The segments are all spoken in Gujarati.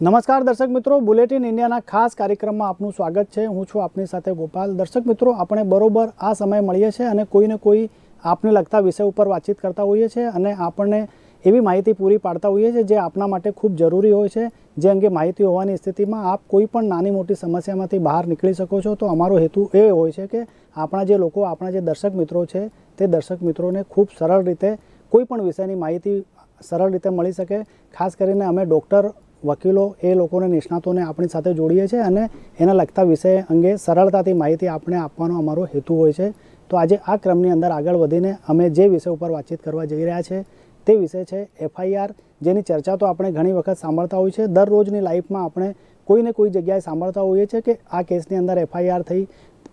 નમસ્કાર દર્શક મિત્રો, બુલેટિન ઇન્ડિયાના ખાસ કાર્યક્રમમાં આપનું સ્વાગત છે. હું છું આપની સાથે ગોપાલ. દર્શક મિત્રો, આપણે બરોબર આ સમય મળીએ છીએ અને કોઈને કોઈ આપને લગતા વિષય ઉપર વાતચીત કરતા હોઈએ છીએ અને આપણને એવી માહિતી પૂરી પાડતા હોઈએ છીએ જે આપના માટે ખૂબ જરૂરી હોય છે. જે અંગે માહિતી હોવાની સ્થિતિમાં આપ કોઈ પણ નાની મોટી સમસ્યામાંથી બહાર નીકળી શકો છો. તો અમારો હેતુ એ હોય છે કે આપણા જે લોકો, આપણા જે દર્શક મિત્રો છે, તે દર્શક મિત્રોને ખૂબ સરળ રીતે કોઈ પણ વિષયની માહિતી સરળ રીતે મળી શકે. ખાસ કરીને અમે ડૉક્ટર વકીલો એ લોકોને, નિષ્ણાતોને આપણી સાથે જોડીએ છીએ અને એના લગતા વિષય અંગે સરળતાથી માહિતી આપણે આપવાનો અમારો હેતુ હોય છે. તો આજે આ ક્રમની અંદર આગળ વધીને અમે જે વિષય ઉપર વાતચીત કરવા જઈ રહ્યા છે, તે વિષય છે એફઆઈઆર, જેની ચર્ચા તો આપણે ઘણી વખત સાંભળતા હોઈએ છીએ. દરરોજની લાઈફમાં આપણે કોઈને કોઈ જગ્યાએ સાંભળતા હોઈએ છીએ કે આ કેસની અંદર એફઆઈઆર થઈ,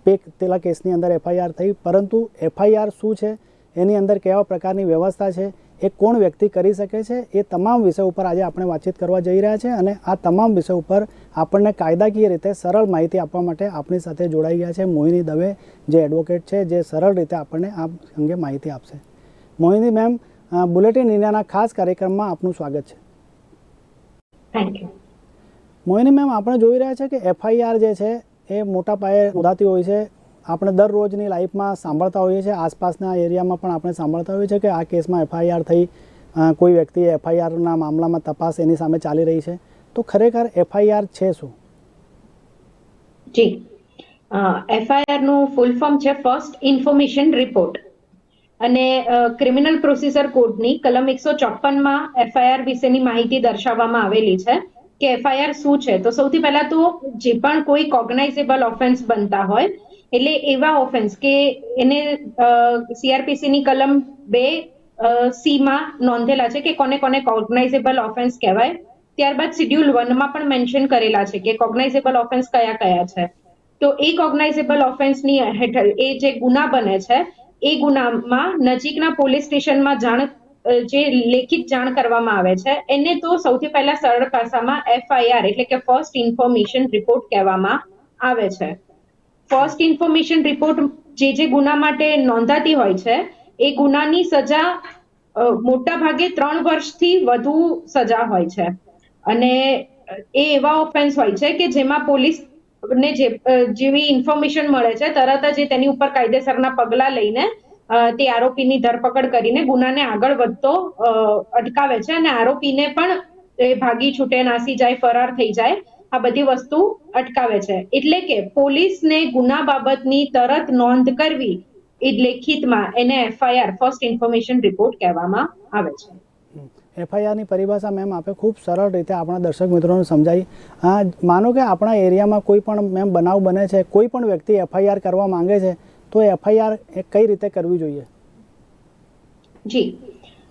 પેક, પેલા કેસની અંદર એફઆઈઆર થઈ, પરંતુ એફઆઈઆર શું છે એની અંદર કેવા પ્રકારની વ્યવસ્થા છે એ કોણ વ્યક્તિ કરી શકે છે એ તમામ વિષય ઉપર આજે આપણે વાતચીત કરવા જઈ રહ્યા છે અને આ તમામ વિષય ઉપર આપણને કાયદાકીય રીતે સરળ માહિતી આપવા માટે આપણી સાથે જોડાઈ ગયા છે મોહિની દવે જે એડવોકેટ છે જે સરળ રીતે આપણને આ અંગે માહિતી આપશે. મોહિની મેમ બુલેટિન ઇન્ડિયાના ખાસ કાર્યક્રમમાં આપનું સ્વાગત છે. થેન્ક યુ મોહિની મેમ આપણે જોઈ રહ્યા છે કે એફઆઈઆર જે છે એ મોટા પાયે નોંધાતી હોય છે આપણે દરરોજની લાઈફમાં સાંભળતા હોઈએ છીએ. આસપાસના એરિયામાં પણ આપણે સાંભળતા હોઈએ છીએ કે આ કેસમાં એફઆઈઆર થઈ કોઈ વ્યક્તિ એફઆઈઆરના મામલામાં તપાસ એની સામે ચાલી રહી છે. તો ખરેખર એફઆઈઆર છે શું? જી. એફઆઈઆરનું ફૂલ ફોર્મ છે ફર્સ્ટ ઇન્ફોર્મેશન રિપોર્ટ. અને ક્રિમિનલ પ્રોસીજર કોડની કલમ એકસો ચોપનમાં એફઆઈઆર વિશેની માહિતી દર્શાવવામાં આવેલી છે કે એફઆઈઆર શું છે. તો સૌથી પહેલા તો જે પણ કોઈ કોગ્નાઇઝેબલ ઓફેન્સ બનતા હોય એટલે એવા ઓફેન્સ કે એને સીઆરપીસી ની કલમ બે સીમાં નોંધેલા છે કે કોને કોને કોગ્નાઇઝેબલ ઓફેન્સ કહેવાય. ત્યારબાદ શિડ્યુલ વનમાં પણ મેન્શન કરેલા છે કે કોગ્નાઇઝેબલ ઓફેન્સ કયા કયા છે. તો એ કોગ્નાઇઝેબલ ઓફેન્સની હેઠળ એ જે ગુના બને છે, એ ગુનામાં નજીકના પોલીસ સ્ટેશનમાં જાણ જે લેખિત જાણ કરવામાં આવે છે, એને તો સૌથી પહેલા સરળ ભાષામાં એફઆઈઆર એટલે કે ફર્સ્ટ ઇન્ફોર્મેશન રિપોર્ટ કહેવામાં આવે છે. ફર્સ્ટ ઇન્ફોર્મેશન રિપોર્ટ જે જે ગુના માટે નોંધાતી હોય છે, એ ગુનાની સજા મોટા ભાગે ત્રણ વર્ષથી વધુ સજા હોય છે. અને એ એવા ઓફેન્સ હોય છે કે જેમાં પોલીસ ને જેવી ઇન્ફોર્મેશન મળે છે, તરત જ તેની ઉપર કાયદેસરના પગલા લઈને તે આરોપીની ધરપકડ કરીને ગુનાને આગળ વધતો અટકાવે છે અને આરોપીને પણ એ ભાગી છૂટે, નાસી જાય, ફરાર થઈ જાય. આ બધી વસ્તુ અટકાવે છે. એટલે કે પોલીસને ગુના બાબતની તરત નોંધ કરવી એ લેખિતમાં એને એફઆઈઆર ફર્સ્ટ ઇન્ફોર્મેશન રિપોર્ટ કહેવામાં આવે છે. એફઆઈઆરની પરિભાષા મેમ આપે ખૂબ સરળ રીતે આપણા દર્શક મિત્રોને સમજાવી. માનો કે આપણા એરિયામાં કોઈ પણ મેમ બનાવ બને છે કોઈ પણ વ્યક્તિ એફઆઈઆર કરવા માંગે છે તો એફઆઈઆર કઈ રીતે કરવી જોઈએ? જી.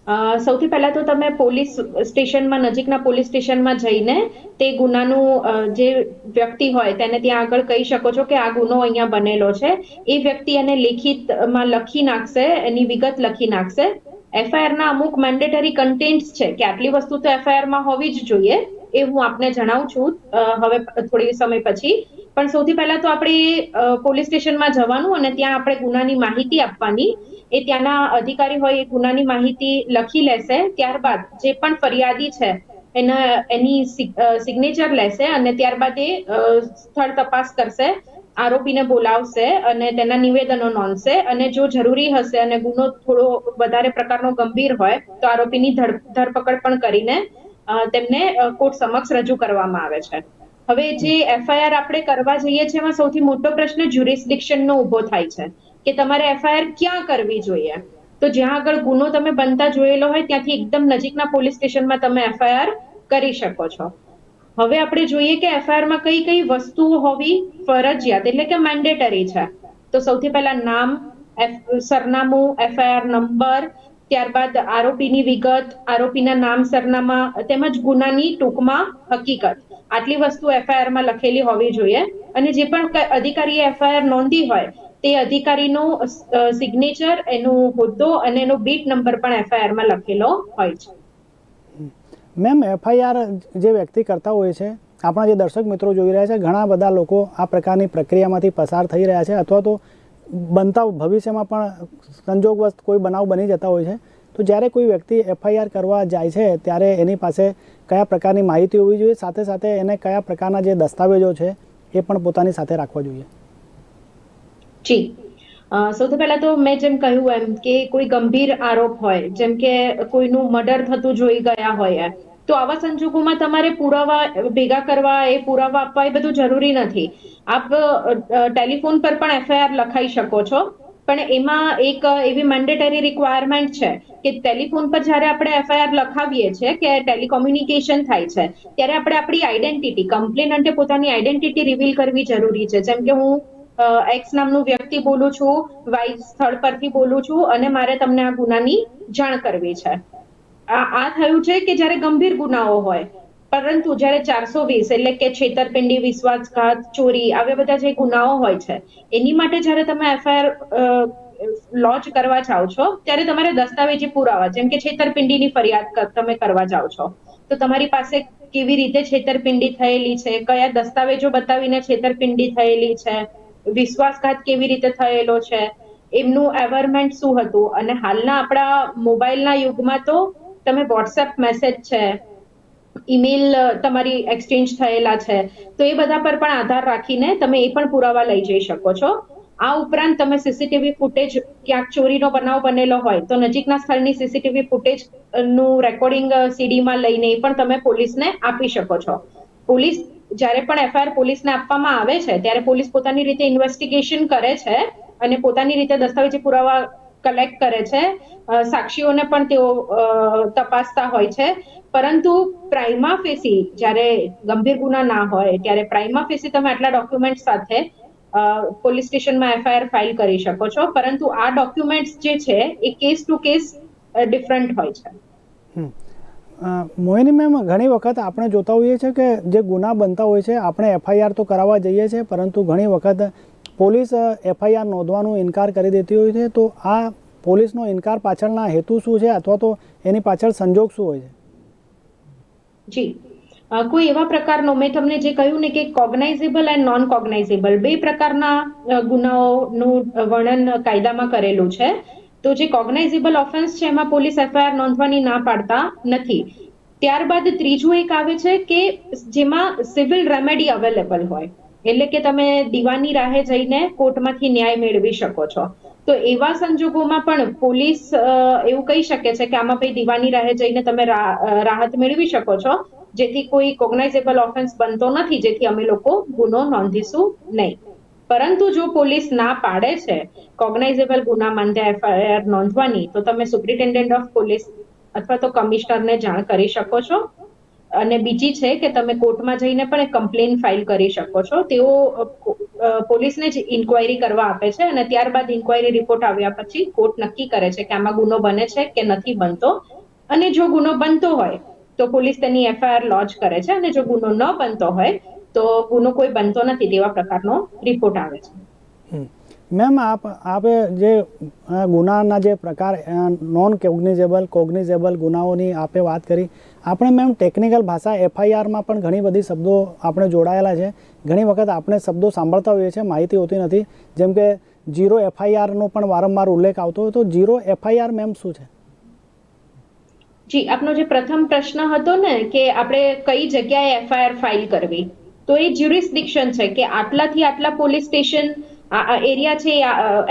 સૌથી પહેલા તો તમે પોલીસ સ્ટેશનમાં, નજીકના પોલીસ સ્ટેશનમાં જઈને તે ગુનાનું જે વ્યક્તિ હોય તેને ત્યાં આગળ કહી શકો છો કે આ ગુનો અહીંયા બનેલો છે. એ વ્યક્તિ એને લેખિતમાં લખી નાખશે, એની વિગત લખી નાખશે. એફઆઈઆરના અમુક મેન્ડેટરી કન્ટેન્ટ્સ છે કે આટલી વસ્તુ તો એફઆઈઆરમાં હોવી જ જોઈએ એ હું આપને જણાવું છું હવે થોડી સમય પછી. પણ સૌથી પહેલા તો આપણે પોલીસ સ્ટેશનમાં જવાનું અને ત્યાં આપણે ગુનાની માહિતી આપવાની. એ ત્યાંના અધિકારી હોય, એ ગુનાની માહિતી લખી લેશે, ત્યારબાદ જે પણ ફરિયાદી છે, એના, એની સિગ્નેચર લેશે અને ત્યારબાદ એ સ્થળ તપાસ કરશે, આરોપીને બોલાવશે અને તેના નિવેદનો નોંધશે અને જો જરૂરી હશે અને ગુનો થોડો વધારે પ્રકારનો ગંભીર હોય, તો આરોપીની ધર- ધરપકડ પણ કરીને તેમને કોર્ટ સમક્ષ રજૂ કરવામાં આવે છે. હવે જે એફઆઈઆર આપણે કરવા જઈએ છીએ એમાં સૌથી મોટો પ્રશ્ન જ્યુરિસ્ડિક્શનનો ઊભો થાય છે. કે તમારે એફઆઈઆર ક્યાં કરવી જોઈએ? તો જ્યાં આગળ ગુનો તમે બનતા જોયેલો હોય, ત્યાંથી એકદમ નજીકના પોલીસ સ્ટેશનમાં તમે એફઆઈઆર કરી શકો છો. હવે આપણે જોઈએ કે એફઆઈઆરમાં કઈ કઈ વસ્તુઓ હોવી ફરજિયાત, એટલે કે મેન્ડેટરી છે. તો સૌથી પહેલા નામ સરનામું, એફઆઈઆર નંબર, ત્યારબાદ આરોપીની વિગત, આરોપીના નામ, સરનામા, તેમજ ગુનાની ટૂંકમાં હકીકત. આટલી વસ્તુ એફઆઈઆરમાં લખેલી હોવી જોઈએ. અને જે પણ અધિકારીએ એફઆઈઆર નોંધી હોય તે અધિકારીનો સિગ્નેચર એનો હોદ્દો અને એનો બીટ નંબર પણ એફઆઈઆરમાં લખેલો હોય છે. મેમ એફઆઈઆર જે વ્યક્તિ કરતા હોય છે, આપણા જે દર્શક મિત્રો જોઈ રહ્યા છે, ઘણા બધા લોકો આ પ્રકારની પ્રક્રિયામાંથી પસાર થઈ રહ્યા છે, અથવા તો બનતા ભવિષ્યમાં પણ સંજોગવશ કોઈ બનાવ બની જતા હોય છે. તો જ્યારે કોઈ વ્યક્તિ એફઆઈઆર કરવા જાય છે, ત્યારે એની પાસે કયા પ્રકારની માહિતી હોવી જોઈએ, સાથે સાથે એને કયા પ્રકારના જે દસ્તાવેજો છે, એ પણ પોતાની સાથે રાખવા જોઈએ. જી. સૌથી પહેલા તો મેં જેમ કહ્યું એમ કે કોઈ ગંભીર આરોપ હોય, જેમ કે કોઈનું મર્ડર થતું જોઈ ગયા હોય તો આવા સંજોગોમાં તમારે પુરાવા ભેગા કરવા, એ પુરાવા આપવા એ બધું જરૂરી નથી. આપ ટેલિફોન પર પણ એફઆઈઆર લખાઈ શકો છો. પણ એમાં એક એવી મેન્ડેટરી રિક્વાયરમેન્ટ છે કે ટેલિફોન પર જ્યારે આપણે એફઆઈઆર લખાવીએ છીએ કે ટેલિકોમ્યુનિકેશન થાય છે, ત્યારે આપણે આપણી આઈડેન્ટિટી કમ્પ્લેનન્ટે પોતાની આઈડેન્ટિટી રિવીલ કરવી જરૂરી છે. જેમ કે હું એક્સ નામનું વ્યક્તિ બોલું છું વાય સ્થળ પરથી બોલું છું અને મારે તમને આ ગુનાની જાણ કરવી છે. આ આ થયું છે કે જ્યારે ગંભીર ગુનાઓ હોય, પરંતુ જ્યારે ચારસો વીસ એટલે કે છેતરપિંડી, વિશ્વાસઘાત, ચોરી આવા બધા જે ગુનાઓ હોય છે, એની માટે જ્યારે તમે એફઆઈઆર લોન્ચ કરવા જાઓ છો, ત્યારે તમારે દસ્તાવેજી પુરાવા, જેમ કે છેતરપિંડીની ફરિયાદ તમે કરવા જાઓ છો. તો તમારી પાસે કેવી રીતે છેતરપિંડી થયેલી છે, કયા દસ્તાવેજો બતાવીને છેતરપિંડી થયેલી છે? વિશ્વાસઘાત કેવી રીતે થયેલો છે? એમનું એવરમેન્ટ શું હતું? અને હાલના આપણા મોબાઈલના યુગમાં તો તમે વોટ્સએપ મેસેજ છે ઈમેલ તમારી એક્સચેન્જ થયેલા છે. તો એ બધા પર પણ આધાર રાખીને તમે એ પણ પુરાવા લઈ જઈ શકો છો. આ ઉપરાંત તમે સીસીટીવી ફૂટેજ ક્યાંક ચોરીનો બનાવ બનેલો હોય, તો નજીકના સ્થળની સીસીટીવી ફૂટેજનું રેકોર્ડિંગ સીડીમાં લઈને એ પણ તમે પોલીસને આપી શકો છો. પોલીસ જ્યારે પણ એફઆઈઆર પોલીસને આપવામાં આવે છે, ત્યારે પોલીસ પોતાની રીતે ઇન્વેસ્ટિગેશન કરે છે અને પોતાની રીતે દસ્તાવેજી પુરાવા કલેક્ટ કરે છે. સાક્ષીઓને પણ તેઓ તપાસતા હોય છે. પરંતુ પ્રાઇમા ફેસી જ્યારે ગંભીર ગુના ના હોય, ત્યારે પ્રાઇમા ફેસી તમે આટલા ડોક્યુમેન્ટ સાથે પોલીસ સ્ટેશનમાં એફઆઈઆર ફાઇલ કરી શકો છો. પરંતુ આ ડોક્યુમેન્ટ્સ જે છે, એ કેસ ટુ કેસ ડિફરન્ટ હોય છે. હમ. મોહિની મેમ, ઘણી વખત આપણે જોતા હોઈએ છીએ કે જે ગુના બનતા હોય છે, આપણે એફઆઈઆર તો કરાવવા જઈએ છીએ, પરંતુ ઘણી વખત પોલીસ એફઆઈઆર નોંધવાનું ઇનકાર કરી દેતી હોય છે. તો આ પોલીસનો ઇનકાર પાછળના હેતુ શું છે, અથવા તો એની પાછળ સંજોગ શું હોય છે? જી. કોઈ એવા પ્રકારનો, મેં તમને જે કહ્યું ને કે કોગ્નાઇઝેબલ એન્ડ નોન કોગ્નાઇઝેબલ બે પ્રકારના ગુનાઓનું વર્ણન કાયદામાં કરેલું છે. તો જે કોગ્નાઇઝેબલ ઓફેન્સ છે, એમાં પોલીસ એફઆઈઆર નોંધવાની ના પાડતા નથી. ત્યારબાદ ત્રીજું એક આવે છે કે જેમાં સિવિલ રેમેડી અવેલેબલ હોય. એટલે કે તમે દીવાની રાહે જઈને કોર્ટમાંથી ન્યાય મેળવી શકો છો. તો એવા સંજોગોમાં પણ પોલીસ એવું કહી શકે છે કે આમાં ભાઈ દીવાની રાહે જઈને તમે રાહત મેળવી શકો છો. જેથી કોઈ કોગ્નાઇઝેબલ ઓફેન્સ બનતો નથી, જેથી અમે લોકો ગુનો નોંધીશું નહીં. પરંતુ જો પોલીસ ના પાડે છે, કોગ્નાઇઝેબલ ગુના માંદે એફઆઈઆર નોંધવાની, તો તમે સુપ્રિન્ટેન્ડન્ટ ઓફ પોલીસ અથવા તો કમિશનરને જાણ કરી શકો છો. અને બીજી છે કે તમે કોર્ટમાં જઈને પણ કમ્પ્લેન ફાઇલ કરી શકો છો. તેઓ પોલીસને જ ઇન્ક્વાયરી કરવા આપે છે અને ત્યારબાદ ઇન્ક્વાયરી રિપોર્ટ આવ્યા પછી કોર્ટ નક્કી કરે છે કે આમાં ગુનો બને છે કે નથી બનતો. અને જો ગુનો બનતો હોય, તો પોલીસ તેની એફઆઈઆર લોન્ચ કરે છે અને જો ગુનો ન બનતો હોય તો ગુનો કોઈ બનતો નથી તેવા પ્રકારનો રિપોર્ટ આવે છે. મેમ આપ આપે જે ગુનાના જે પ્રકાર નોન કોગ્નિઝેબલ કોગ્નિઝેબલ ગુનાઓની આપે વાત કરી. આપણે મેમ ટેકનિકલ ભાષા એફઆઈઆરમાં પણ ઘણી બધી શબ્દો આપણે જોડાયેલા છે. ઘણી વખત આપણે શબ્દો સાંભળતા હોઈએ છીએ માહિતી હોતી નથી. જેમ કે જીરો એફઆઈઆરનો પણ વારંવાર ઉલ્લેખ આવતો હોય તો જીરો એફઆઈઆર મેમ શું છે? જી આપનો જે પ્રથમ પ્રશ્ન હતો ને કે આપણે કઈ જગ્યાએ એફઆઈઆર ફાઇલ કરવી? તો એ જ્યુરિસ્ડિક્શન છે કે આટલાથી આટલા પોલીસ સ્ટેશન એરિયા છે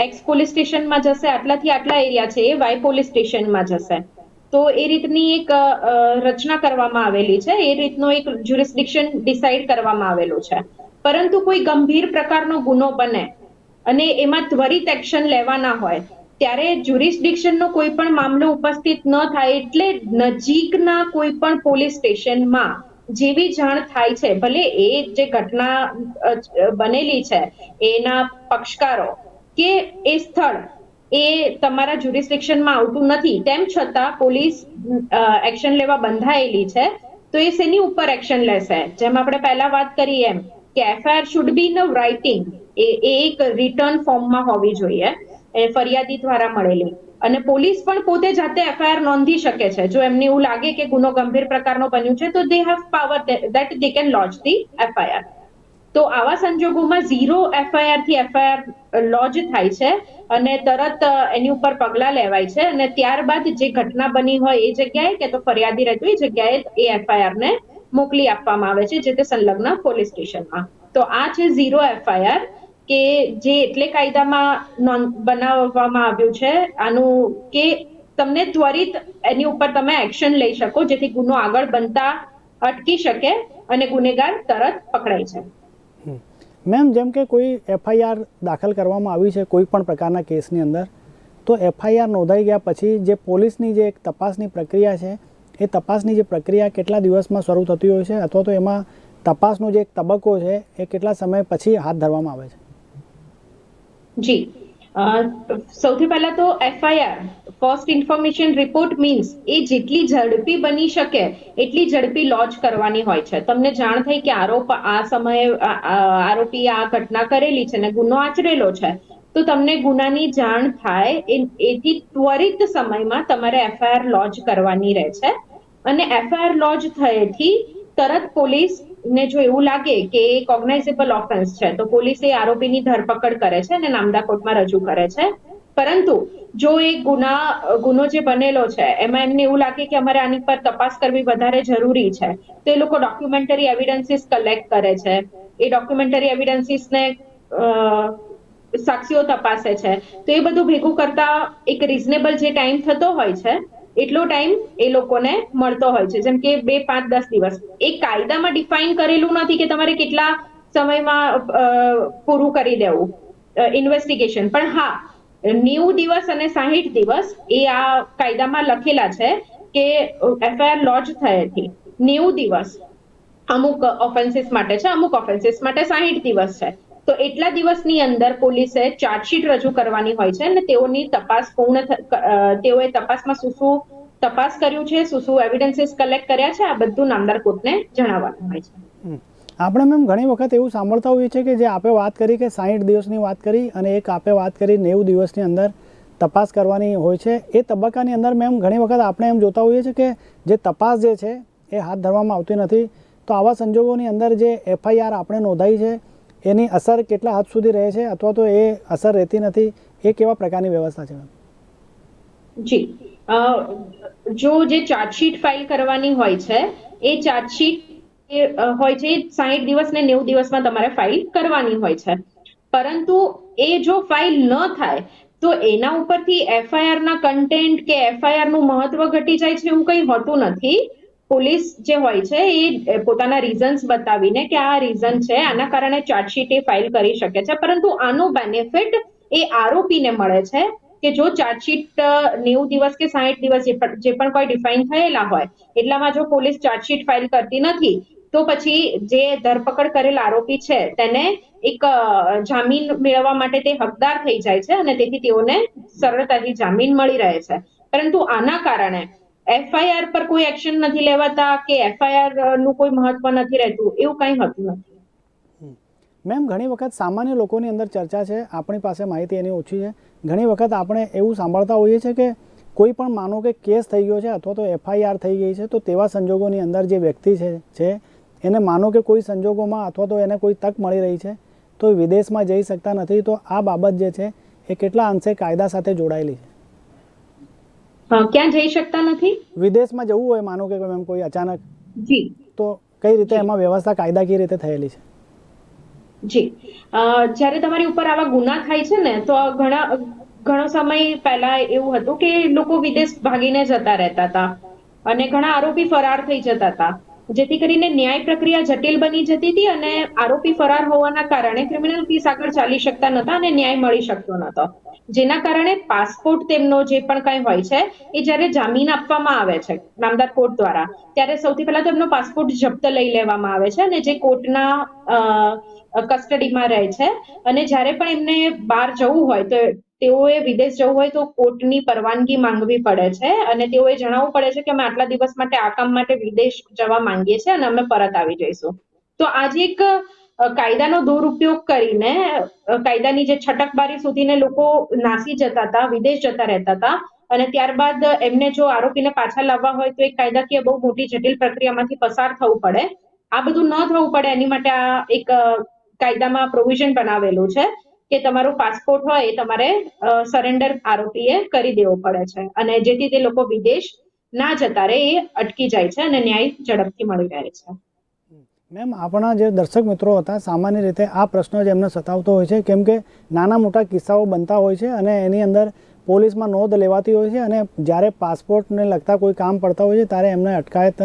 એક્સ પોલીસ સ્ટેશનમાં જશે, આટલાથી આટલા એરિયા છે, એ વાય પોલીસ સ્ટેશનમાં જશે. તો એ રીતની એક રચના કરવામાં આવેલી છે, એ રીતનો એક જ્યુરિસ્ડિક્શન ડિસાઇડ કરવામાં આવેલું છે. પરંતુ કોઈ ગંભીર પ્રકારનો ગુનો બને અને એમાં ત્વરિત એક્શન લેવાના હોય, ત્યારે જ્યુરિસ્ડિક્શનનો કોઈ પણ મામલો ઉપસ્થિત ન થાય એટલે નજીકના કોઈ પણ પોલીસ સ્ટેશનમાં જેવી જાણ થાય છે, ભલે એ જે ઘટના બનેલી છે, એના પક્ષકારો કે એ સ્થળ એ તમારા જ્યુરિસ્ડિક્શનમાં આવતું નથી, તેમ છતાં પોલીસ એક્શન લેવા બંધાયેલી છે, તો એ શેની ઉપર એક્શન લેશે? જેમ આપણે પહેલા વાત કરી એમ કે FIR should be in writing એ એક રિટર્ન ફોર્મમાં હોવી જોઈએ ફરિયાદી દ્વારા મળેલી. અને પોલીસ પણ પોતે જાતે એફઆઈઆર નોંધી શકે છે. જો એમને એવું લાગે કે ગુનો ગંભીર પ્રકારનો બન્યું છે, તો they have power that they can launch the FIR તો આવા સંજોગોમાં ઝીરો એફઆઈઆરથી એફઆઈઆર લોજ થાય છે અને તરત એની ઉપર પગલાં લેવાય છે અને ત્યારબાદ જે ઘટના બની હોય એ જગ્યાએ કે તો ફરિયાદી રહેતો એ જગ્યાએ એ એફઆઈઆર ને મોકલી આપવામાં આવે છે, જે તે સંલગ્ન પોલીસ સ્ટેશનમાં. તો આ છે ઝીરો એફઆઈઆર કે જે એટલે કાયદામાં બનાવવામાં આવ્યું છે, આનું કે તમને ત્વરિત એની ઉપર તમે એક્શન લઈ શકો, જેથી ગુનો આગળ બનતા અટકી શકે અને ગુનેગાર તરત પકડાય છે. મેમ, જેમ કે કોઈ એફઆઈઆર દાખલ કરવામાં આવી છે કોઈ પણ પ્રકારના કેસની અંદર, તો એફઆઈઆર નોંધાઈ ગયા પછી જે પોલીસની જે એક તપાસની પ્રક્રિયા છે, એ તપાસની જે પ્રક્રિયા કેટલા દિવસમાં શરૂ થતી હોય છે, અથવા તો એમાં તપાસનો જે એક તબક્કો છે, એ કેટલા સમય પછી હાથ ધરવામાં આવે છે? જી. સૌથી પહેલા તો FIR first information report means એ જેટલી ઝડપી બની શકે, એટલી ઝડપી લોન્ચ કરવાની હોય છે. તમને જાણ થઈ કે આરોપ, આ સમયે, આ- આ- ઘટના કરેલી છે ને ગુનો આચરેલો છે, તો તમને ગુનાની જાણ થાય એથી ત્વરિત સમયમાં તમારે એફઆઈઆર લોન્ચ કરવાની રહે છે. અને એફઆઈઆર લોન્ચ થયેથી તરત પોલીસ ને જો એવું લાગે કે એ કોગ્નાઇઝેબલ ઓફેન્સ છે, તો પોલીસ એ આરોપીની ધરપકડ કરે છે અને નામદા કોર્ટમાં રજૂ કરે છે. પરંતુ જો એ ગુના, ગુનો જે બનેલો છે, એમાં એમને એવું લાગે કે અમારે આની પર તપાસ કરવી વધારે જરૂરી છે. તો એ લોકો ડોક્યુમેન્ટરી એવિડન્સીસ કલેક્ટ કરે છે. એ ડોક્યુમેન્ટરી એવિડન્સીસને સાક્ષીઓ તપાસે છે. તો એ બધું ભેગું કરતા એક રિઝનેબલ જે ટાઈમ થતો હોય છે એટલો ટાઈમ એ લોકોને મળતો હોય છે. જેમ કે બે, પાંચ, દસ દિવસ. એ કાયદામાં ડિફાઇન કરેલું નથી કે તમારે કેટલા સમયમાં પૂરું કરી દેવું. ઇન્વેસ્ટિગેશન પણ હા, નેવું દિવસ અને સાહીઠ દિવસ એ આ કાયદામાં લખેલા છે કે એફઆઈઆર લોન્ચ થયેથી નેવું દિવસ અમુક ઓફેન્સીસ માટે છે, અમુક ઓફેન્સીસ માટે સાહીઠ દિવસ છે. તો એટલા દિવસની અંદર પોલીસે ચાર્જશીટ રજૂ કરવાની હોય છે અને તેઓની તપાસ પૂર્ણ તેઓએ તપાસમાં શું શું તપાસ કર્યું છે, શું શું એવિડન્સીસ કલેક્ટ કર્યા છે, આ બધું નામદાર કોર્ટને જણાવવાનું હોય છે. આપણે મેમ ઘણી વખત એવું સાંભળતા હોઈએ છીએ કે જે આપે વાત કરી કે સાહીઠ દિવસની વાત કરી અને એક આપે વાત કરી નેવું દિવસની અંદર તપાસ કરવાની હોય છે. એ તબક્કાની અંદર મેમ ઘણી વખત આપણે એમ જોતા હોઈએ છીએ કે જે તપાસ જે છે એ હાથ ધરવામાં આવતી નથી. તો આવા સંજોગોની અંદર જે એફઆઈઆર આપણે નોંધાઈ છે એની અસર કેટલા હદ સુધી રહે છે અથવા તો એ અસર રહેતી નથી, એ કેવા પ્રકારની વ્યવસ્થા છે? મેમ જી જો જે ચાર્જશીટ ફાઇલ કરવાની હોય છે, એ ચાર્જશીટ હોય છે સાહીઠ દિવસ ને નેવું દિવસમાં તમારે ફાઇલ કરવાની હોય છે. પરંતુ એ જો ફાઇલ ન થાય, તો એના ઉપરથી એફઆઈઆર ના કન્ટેન્ટ કે એફઆઈઆરનું મહત્વ ઘટી જાય છે એવું કંઈ હોતું નથી. પોલીસ જે હોય છે, એ પોતાના રીઝન્સ બતાવીને કે આ રીઝન છે, આના કારણે ચાર્જશીટ એ ફાઇલ કરી શકે છે. પરંતુ આનો બેનિફિટ એ આરોપીને મળે છે કે જો ચાર્જશીટ નેવું દિવસ કે સાહીઠ દિવસ જે પણ કોઈ ડિફાઇન થયેલા હોય, એટલામાં જો પોલીસ ચાર્જશીટ ફાઇલ કરતી નથી, તો પછી જે ધરપકડ કરેલ આરોપી છે, તેને એક જામીન મેળવવા માટે તે હકદાર થઈ જાય છે અને તેથી તેઓને સરળતાથી જામીન મળી રહે છે. પરંતુ આના કારણે એફઆઈઆર પર કોઈ એક્શન નથી લેવાતા કે એફઆઈઆરનું કોઈ મહત્વ નથી રહેતું, એવું કંઈ હતું નથી. મેમ, ઘણી વખત સામાન્ય લોકોની અંદર ચર્ચા છે, આપણી પાસે માહિતી એની ઓછી છે. ઘણી વખત આપણે એવું સાંભળતા હોઈએ છીએ કે કોઈ પણ માનો કે કેસ થઈ ગયો છે અથવા તો એફઆઈઆર થઈ ગઈ છે, તો તેવા સંજોગોની અંદર જે વ્યક્તિ છે છે, એને માનો કે કોઈ સંજોગોમાં અથવા તો એને કોઈ તક મળી રહી છે, તો વિદેશમાં જઈ શકતા નથી, તો આ બાબત જે છે, એ કેટલા અંશે કાયદા સાથે જોડાયેલી છે? ક્યાં જઈ શકતા નથી? વિદેશમાં જવું હોય માનો કે મેમ કોઈ અચાનક. જી. તો કઈ રીતે એમાં વ્યવસ્થા કાયદાકીય રીતે થયેલી છે? જી. અ, જ્યારે તમારી ઉપર આવા ગુના થાય છે ને તો ઘણા ઘણો સમય પહેલા એવું હતું કે લોકો વિદેશ ભાગીને જતા રહેતા હતા. અને ઘણા આરોપી ફરાર થઈ જતા હતા. જેથી કરીને ન્યાય પ્રક્રિયા જટિલ બની જતી હતી અને આરોપી ફરાર હોવાના કારણે ક્રિમિનલ કેસ આગળ ચાલી શકતા નતા અને ન્યાય મળી શકતો નતો જેના કારણે પાસપોર્ટ તેમનો જે પણ કંઈ હોય છે, એ જ્યારે જામીન આપવામાં આવે છે, નામદાર કોર્ટ દ્વારા, ત્યારે સૌથી પહેલા તો એમનો પાસપોર્ટ જપ્ત લઈ લેવામાં આવે છે અને જે કોર્ટના કસ્ટડીમાં રહે છે અને જ્યારે પણ એમને બહાર જવું હોય તો તેઓએ વિદેશ જવું હોય તો કોર્ટની પરવાનગી માંગવી પડે છે અને તેઓએ જણાવવું પડે છે કે અમે આટલા દિવસ માટે આ કામ માટે વિદેશ જવા માંગીએ છીએ અને અમે પરત આવી જઈશું. તો આજે એક કાયદાનો દુરુપયોગ કરીને કાયદાની જે છટકબારી સુધીને લોકો નાસી જતા હતા, વિદેશ જતા રહેતા હતા અને ત્યારબાદ એમને જો આરોપીને પાછા લાવવા હોય તો એક કાયદાકીય બહુ મોટી જટિલ પ્રક્રિયામાંથી પસાર થવું પડે. આ બધું ન થવું પડે એની માટે આ એક કાયદામાં પ્રોવિઝન બનાવેલું છે. કે તમારો પાસપોર્ટ હોય એ તમારે સરેન્ડર આરોપીએ કરી દેવો પડે છે. અને જેથી તે લોકો વિદેશ ના જતા રહે એ અટકી જાય છે અને ન્યાય ઝડપથી મળી રહે છે. મેમ, આપણા જે દર્શક મિત્રો હતા, સામાન્ય રીતે આ પ્રશ્ન જ એમને સતાવતો હોય છે, કેમ કે નાના મોટા કિસ્સાઓ બનતા હોય છે અને એની અંદર પોલીસમાં નોંધ લેવાતી હોય છે અને જ્યારે પાસપોર્ટને લગતા કોઈ કામ પડતા હોય છે, ત્યારે એમને અટકાયત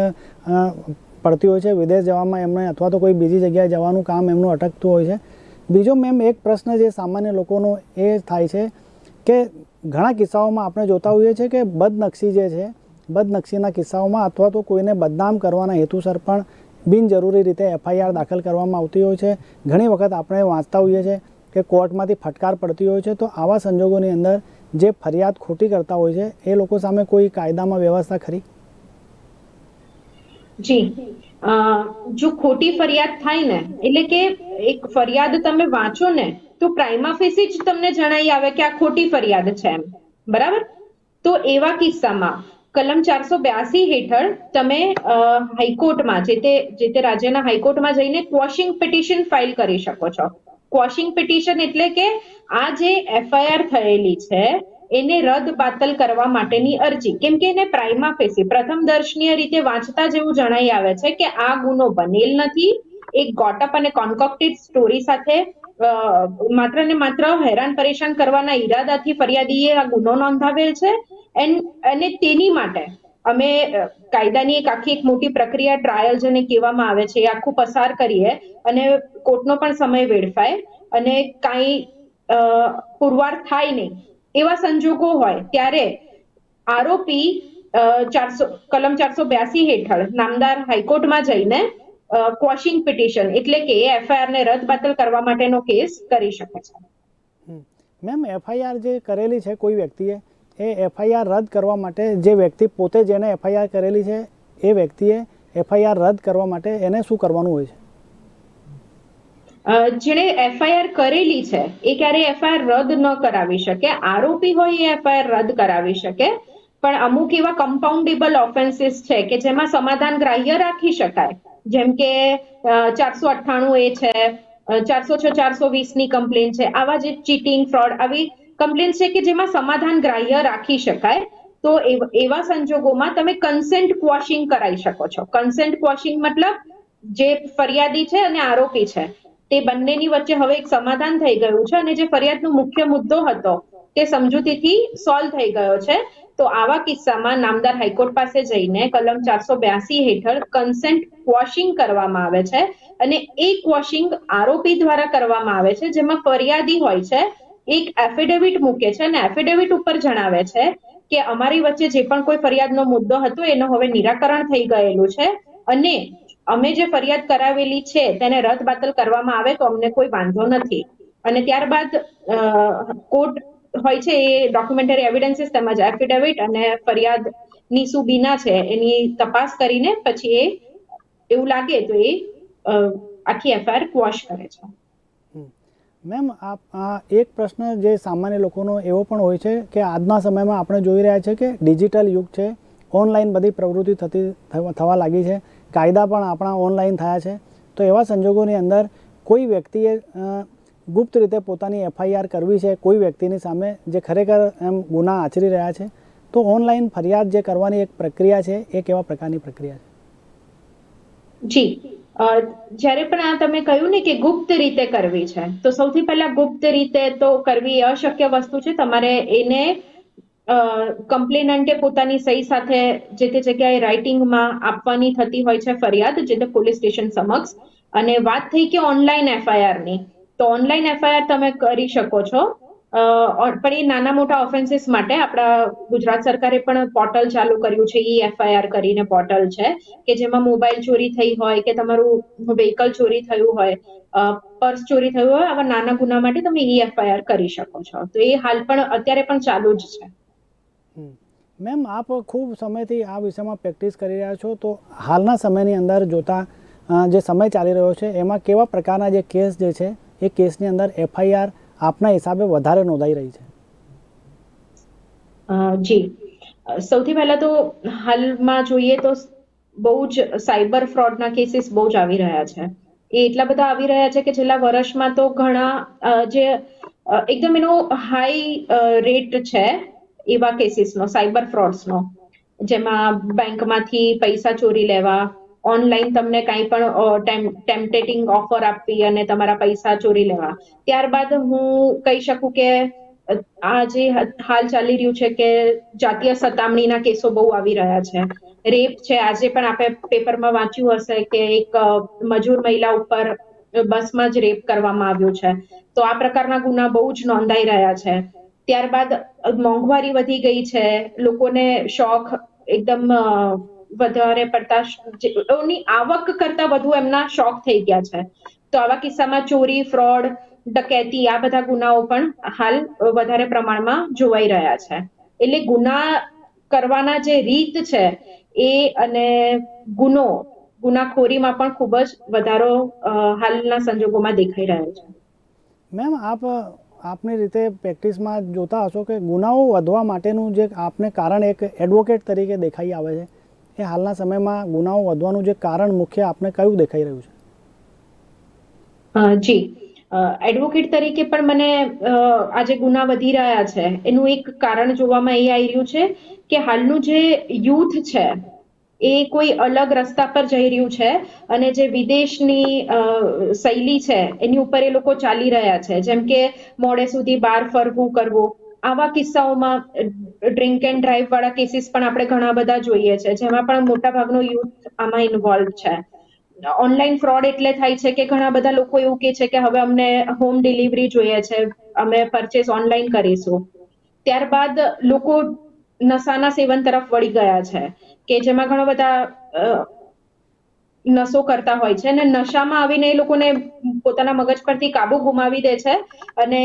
પડતી હોય છે. વિદેશ જવામાં એમને અથવા તો કોઈ બીજી જગ્યાએ જવાનું કામ એમનું અટકતું હોય છે. બીજો મેમ એક પ્રશ્ન જે સામાન્ય લોકોનો એ થાય છે કે ઘણા કિસ્સાઓમાં આપણે જોતા હોઈએ છીએ કે બદનક્ષી જે છે, બદનક્ષીના કિસ્સાઓમાં અથવા તો કોઈને બદનામ કરવાના હેતુસર પણ બિનજરૂરી રીતે એફઆઈઆર દાખલ કરવામાં આવતી હોય છે. ઘણી વખત આપણે વાંચતા હોઈએ છીએ કે કોર્ટમાંથી ફટકાર પડતી હોય છે તો આવા સંજોગોની અંદર જે ફરિયાદ ખોટી કરતા હોય છે એ લોકો સામે કોઈ કાયદામાં વ્યવસ્થા ખરી? જી. જો ખોટી ફરિયાદ થાય ને, એટલે કે એક ફરિયાદ તમે વાંચો ને, તો પ્રાઇમા ફેસી જ તમને જણાઈ આવે કે આ ખોટી ફરિયાદ છે એમ. બરાબર? તો એવા કિસ્સામાં કલમ ચારસો બ્યાસી હેઠળ તમે હાઈકોર્ટમાં, જે તે જે તે રાજ્યના હાઈકોર્ટમાં જઈને ક્વોશિંગ પિટિશન ફાઇલ કરી શકો છો. ક્વોશિંગ પિટિશન એટલે કે આ જે એફઆઈઆર થયેલી છે એને રદ બાતલ કરવા માટેની અરજી. કેમ કે એને પ્રાઇમા ફેસી પ્રથમ દર્શનીય રીતે વાંચતા જેવું જણાઈ આવે છે કે આ ગુનો બનેલ નથી. એક ગોટઅપ અને કોન્કોક્ટેડ સ્ટોરી સાથે માત્ર ને માત્ર હેરાન પરેશાન કરવાના ઈરાદાથી ફરિયાદીએ આ ગુનો નોંધાવેલ છે. અને તેની માટે અમે કાયદાની એક આખી એક મોટી પ્રક્રિયા, ટ્રાયલ જેને કહેવામાં આવે છે, એ આખું પસાર કરીએ અને કોર્ટનો પણ સમય વેડફાય અને કાંઈ પુરવાર થાય નહીં. એવા સંજોગો હોય ત્યારે આરોપી ચારસો, કલમ ચારસો બ્યાસી હેઠળ નામદાર હાઈકોર્ટમાં જઈને ક્વોશિંગ પિટિશન એટલે કે એફઆઈઆર ને રદ બાતલ કરવા માટેનો કેસ કરી શકે છે. મેમ, એફઆઈઆર જે કરેલી છે કોઈ વ્યક્તિએ, એ એફઆઈઆર રદ કરવા માટે જે વ્યક્તિ પોતે જેને એફઆઈઆર કરેલી છે, એ વ્યક્તિએ એફઆઈઆર રદ કરવા માટે એને શું કરવાનું હોય છે? જેણે એફઆઈઆર કરેલી છે, એ ક્યારે એફઆઈઆર રદ ન કરાવી શકે. આરોપી હોય એ એફઆઈઆર રદ કરાવી શકે. પણ અમુક એવા કમ્પાઉન્ડેબલ ઓફેન્સીસ છે કે જેમાં સમાધાન ગ્રાહ્ય રાખી શકાય. જેમ કે ચારસો અઠ્ઠાણું એ છે ચારસો છ, ચારસો વીસની કમ્પ્લેન છે. આવા જે ચીટિંગ ફ્રોડ આવી કમ્પ્લેન છે કે જેમાં સમાધાન ગ્રાહ્ય રાખી શકાય. તો એવા સંજોગોમાં તમે કન્સેન્ટ ક્વોશિંગ કરાવી શકો છો. કન્સેન્ટ ક્વોશિંગ મતલબ જે ફરિયાદી છે અને આરોપી છે. તે બંનેની વચ્ચે હવે એક સમાધાન થઈ ગયું છે અને જે ફરિયાદનો મુખ્ય મુદ્દો હતો તે સમજૂતીથી સોલ્વ થઈ ગયો છે, તો આવા કિસ્સામાં નામદાર હાઈકોર્ટ પાસે જઈને કલમ ચારસો બ્યાસી હેઠળ કન્સેન્ટ વોશિંગ કરવામાં આવે છે અને એ વોશિંગ આરોપી દ્વારા કરવામાં આવે છે, જેમાં ફરિયાદી હોય છે, એક એફિડેવિટ મૂકે છે અને એફિડેવિટ ઉપર જણાવે છે કે અમારી વચ્ચે જે પણ કોઈ ફરિયાદનો મુદ્દો હતો, એનો હવે નિરાકરણ થઈ ગયેલું છે અને અમે જે ફરિયાદ કરાવેલી છે, તેને રદ બાતલ કરવામાં આવે તો અમને કોઈ વાંધો નથી. અને ત્યારબાદ કોર્ટ હોય છે, એ ડોક્યુમેન્ટરી એવિડન્સીસ તેમજ એફિડેવિટ અને ફરિયાદની શું બીના છે, એની તપાસ કરીને પછી એ એવું લાગે તો એ આખી એફઆઈઆર ક્વોશ કરે છે. મેમ આ એક પ્રશ્ન જે સામાન્ય લોકોનો એવો પણ હોય છે કે આજના સમયમાં આપણે જોઈ રહ્યા છે કે ડિજિટલ યુગ છે, ઓનલાઈન બધી પ્રવૃત્તિ થતી થવા લાગી છે. કાયદા પણ આપણા ઓનલાઈન થયા છે. તો એવા સંજોગોની અંદર કોઈ વ્યક્તિએ ગુપ્ત રીતે પોતાની એફઆઈઆર કરવી છે, કોઈ વ્યક્તિની સામે જે ખરેખર એમ ગુના આચરી રહ્યા છે, તો ઓનલાઈન ફરિયાદ જે કરવાની એક પ્રક્રિયા છે એ કેવા પ્રકારની પ્રક્રિયા છે. જી. જ્યારે પણ આ તમે કહ્યું ને કે ગુપ્ત રીતે કરવી છે, તો સૌથી પહેલા ગુપ્ત રીતે તો કરવી અશક્ય વસ્તુ છે. તમારે એને કમ્પ્લેનન્ટે પોતાની સહી સાથે જે તે જગ્યાએ રાઇટિંગમાં આપવાની થતી હોય છે ફરિયાદ, જે તે પોલીસ સ્ટેશન સમક્ષ. અને વાત થઈ કે ઓનલાઈન એફઆઈઆરની તો ઓનલાઈન એફઆઈઆર તમે કરી શકો છો. પણ એ નાના મોટા ઓફેન્સીસ માટે આપણા ગુજરાત સરકારે પણ પોર્ટલ ચાલુ કર્યું છે. ઈ એફઆઈઆર કરીને પોર્ટલ છે, કે જેમાં મોબાઈલ ચોરી થઈ હોય, કે તમારું વેહિકલ ચોરી થયું હોય પર્સ ચોરી થયું હોય, આવા નાના ગુના માટે તમે ઈ એફઆઈઆર કરી શકો છો. તો એ હાલ પણ અત્યારે પણ ચાલુ જ છે. મેમ, આપ ખૂબ સમયથી આ વિષયમાં પ્રેક્ટિસ કરી રહ્યા છો. તો હાલના સમયની અંદર જોતા જે સમય ચાલી રહ્યો છે, એમાં કેવા પ્રકારના જે કેસ જે છે, એ કેસની અંદર એફઆઈઆર આપના હિસાબે વધારે નોંધાઈ રહી છે? જી. સૌથી પહેલા તો હાલમાં જોઈએ તો બહુ જ સાયબર ફ્રોડના કેસીસ બહુ જ આવી રહ્યા છે. એ એટલા બધા આવી રહ્યા છે કે છેલ્લા વર્ષમાં તો ઘણા જે એકદમ એનો હાઈ રેટ છે. એવા કેસીસનો, સાયબર ફ્રોડ્સનો, જેમાં બેંકમાંથી પૈસા ચોરી લેવા, ઓનલાઈન તમને કાંઈ પણ ટેમ્પટેટિંગ ઓફર આપવી અને તમારા પૈસા ચોરી લેવા. ત્યારબાદ હું કહી શકું કે આ જે હાલ ચાલી રહ્યું છે કે જાતીય સતામણીના કેસો બહુ આવી રહ્યા છે. રેપ છે, આજે પણ આપણે પેપરમાં વાંચ્યું હશે કે એક મજૂર મહિલા ઉપર બસમાં જ રેપ કરવામાં આવ્યો છે. તો આ પ્રકારના ગુના બહુ જ નોંધાઈ રહ્યા છે. ત્યારબાદ મોંઘવારી વધી ગઈ છે. લોકોને શોખ એકદમ વધારે પડતા શ- આવક કરતા વધુ એમના શોખ થઈ ગયા છે. તો આવા કિસ્સામાં ચોરી, ફ્રોડ, ડકેતી આ બધા ગુનાઓ પણ હાલ વધારે પ્રમાણમાં જોવાઈ રહ્યા છે. એટલે ગુના કરવાના જે રીત છે એ અને ગુનો, ગુનાખોરીમાં પણ ખૂબ જ વધારો હાલના સંજોગોમાં દેખાઈ રહ્યો છે. મેમ, આપ આપની રીતે પ્રેક્ટિસમાં જોતા હશો કે ગુનાઓ વધવા માટેનું જે આપને કારણ એક એડવોકેટ તરીકે દેખાઈ આવે છે, એ હાલના સમયમાં ગુનાઓ વધવાનું જે કારણ મુખ્ય આપને કયું દેખાઈ રહ્યું છે? જી. એડવોકેટ તરીકે પણ મને આજે ગુના વધી રહ્યા છે. એનું એક કારણ જોવામાં એ આવી રહ્યું છે કે હાલનું જે યુથ છે એ કોઈ અલગ રસ્તા પર જઈ રહ્યું છે અને જે વિદેશની શૈલી છે, એની ઉપર એ લોકો ચાલી રહ્યા છે. જેમ કે મોડે સુધી બહાર ફરવું, કરવું. આવા કિસ્સાઓમાં ડ્રિંક એન્ડ ડ્રાઈવ વાળા કેસીસ પણ આપણે ઘણા બધા જોઈએ છે. જેમાં પણ મોટા ભાગનો યુથ આમાં ઇન્વોલ્વ છે. ઓનલાઈન ફ્રોડ એટલે થાય છે કે ઘણા બધા લોકો એવું કહે છે કે હવે અમને હોમ ડિલિવરી જોઈએ છે. અમે પરચેસ ઓનલાઈન કરીશું. ત્યારબાદ લોકો નશાના સેવન તરફ વળી ગયા છે, કે જેમાં ઘણા બધા નશો કરતા હોય છે અને નશામાં આવીને એ લોકોને પોતાના મગજ પરથી કાબુ ગુમાવી દે છે અને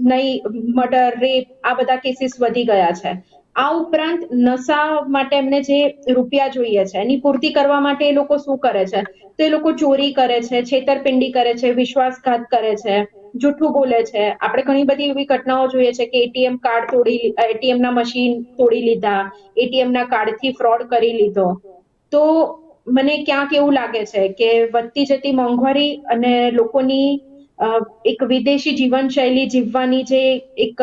નહીં મર્ડર, રેપ, આ બધા કેસીસ વધી ગયા છે. આ ઉપરાંત નશા માટે એમને જે રૂપિયા જોઈએ છે, એની પૂર્તિ કરવા માટે એ લોકો શું કરે છે? તો એ લોકો ચોરી કરે છે, છેતરપિંડી કરે છે, વિશ્વાસઘાત કરે છે. જૂઠું બોલે છે. આપણે ઘણી બધી એવી ઘટનાઓ જોઈએ છે કે એટીએમ કાર્ડ તોડી એટીએમ ના મશીન તોડી લીધા એટીએમ ના કાર્ડથી ફ્રોડ કરી લીધો. તો મને ક્યાંક એવું લાગે છે કે વધતી જતી મોંઘવારી અને લોકોની એક વિદેશી જીવનશૈલી જીવવાની જે એક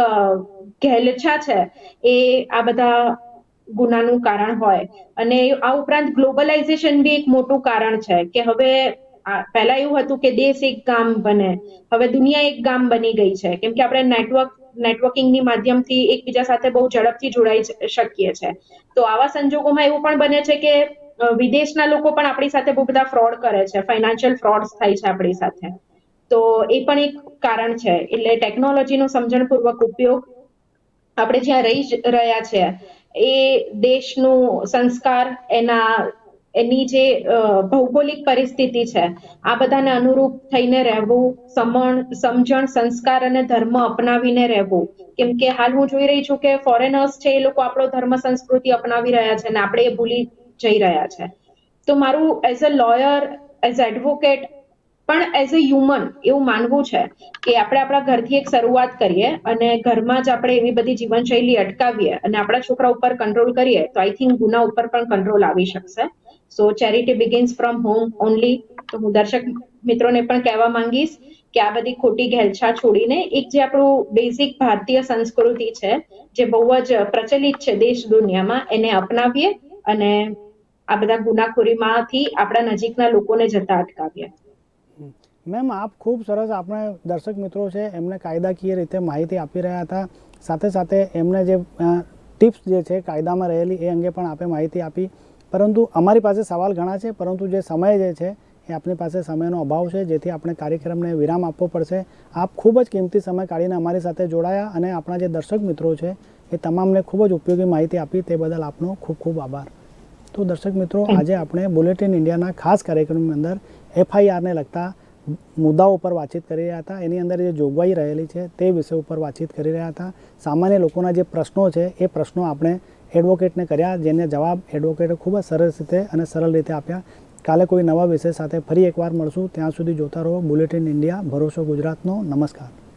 ઘેલછા છે એ આ બધા ગુનાનું કારણ હોય. અને આ ઉપરાંત ગ્લોબલાઇઝેશન બી એક મોટું કારણ છે કે હવે પહેલા એવું હતું કે દેશ એક ગામ બને. હવે દુનિયા એક ગામ બની ગઈ છે. કેમ કે આપણે નેટવર્ક, નેટવર્કિંગની માધ્યમથી એકબીજા સાથે બહુ ઝડપથી જોડાઈ શકીએ છે. તો આવા સંજોગોમાં એવું પણ બને છે કે વિદેશના લોકો પણ આપણી સાથે બહુ બધા ફ્રોડ કરે છે. ફાઇનાન્શિયલ ફ્રોડ્સ થાય છે આપણી સાથે. તો એ પણ એક કારણ છે. એટલે ટેકનોલોજીનો સમજણપૂર્વક ઉપયોગ આપણે જ્યાં રહી રહ્યા છે, એ દેશનું સંસ્કાર, એના એની જે ભૌગોલિક પરિસ્થિતિ છે, આ બધાને અનુરૂપ થઈને રહેવું, સમણ, સમજણ, સંસ્કાર અને ધર્મ અપનાવીને રહેવું. કેમ કે હાલ હું જોઈ રહી છું કે ફોરેનર્સ છે એ લોકો આપણો ધર્મ, સંસ્કૃતિ અપનાવી રહ્યા છે અને આપણે એ ભૂલી જઈ રહ્યા છે. તો મારું as a lawyer as advocate પણ એઝ અ હ્યુમન એવું માનવું છે કે આપણે આપણા ઘરથી એક શરૂઆત કરીએ અને ઘરમાં જ આપણે એવી બધી જીવનશૈલી અટકાવીએ અને આપણા છોકરા ઉપર કંટ્રોલ કરીએ, તો આઈ થિંક ગુના ઉપર પણ કંટ્રોલ આવી શકશે. So charity begins from home only તો હું દર્શક મિત્રોને પણ કહેવા માંગીશ કે આ બધી ખોટી ઘેલછા છોડીને એક જે આપણું બેઝિક ભારતીય સંસ્કૃતિ છે, જે બહુ જ પ્રચલિત છે દેશ દુનિયામાં, એને અપનાવીએ અને આ બધા ગુનાખોરીમાંથી આપણા નજીકના લોકોને જતા અટકાવીએ. મેમ, આપ ખૂબ સરસ આપણે દર્શક મિત્રો છે, એમને કાયદાકીય રીતે માહિતી આપી રહ્યા હતા. સાથે સાથે એમને જે ટિપ્સ જે છે કાયદામાં રહેલી, એ અંગે પણ આપે માહિતી આપી. પરંતુ અમારી પાસે સવાલ ઘણા છે પરંતુ જે સમય જે છે એ આપણી પાસે સમયનો અભાવ છે જેથી આપણે કાર્યક્રમને વિરામ આપવો પડશે. આપ ખૂબ જ કિંમતી સમય કાઢીને અમારી સાથે જોડાયા અને આપણા જે દર્શક મિત્રો છે એ તમામને ખૂબ જ ઉપયોગી માહિતી આપી તે બદલ આપનો ખૂબ ખૂબ આભાર. તો દર્શક મિત્રો આજે આપણે બુલેટિન ઇન્ડિયાના ખાસ કાર્યક્રમની અંદર એફઆઈઆરને લગતા મુદ્દાઓ ઉપર વાતચીત કરી રહ્યા હતા. એની અંદર જે જોગવાઈ રહેલી છે તે વિષય ઉપર વાતચીત કરી રહ્યા હતા. સામાન્ય લોકોના જે પ્રશ્નો છે એ પ્રશ્નો આપણે એડવોકેટને કર્યા, જેને જવાબ એડવોકેટે ખૂબ જ સરસ રીતે અને સરળ રીતે આપ્યા. કાલે કોઈ નવા વિષય સાથે ફરી એકવાર મળશું. ત્યાં સુધી જોતા રહો બુલેટિન ઇન્ડિયા, ભરોસો ગુજરાતનો. નમસ્કાર.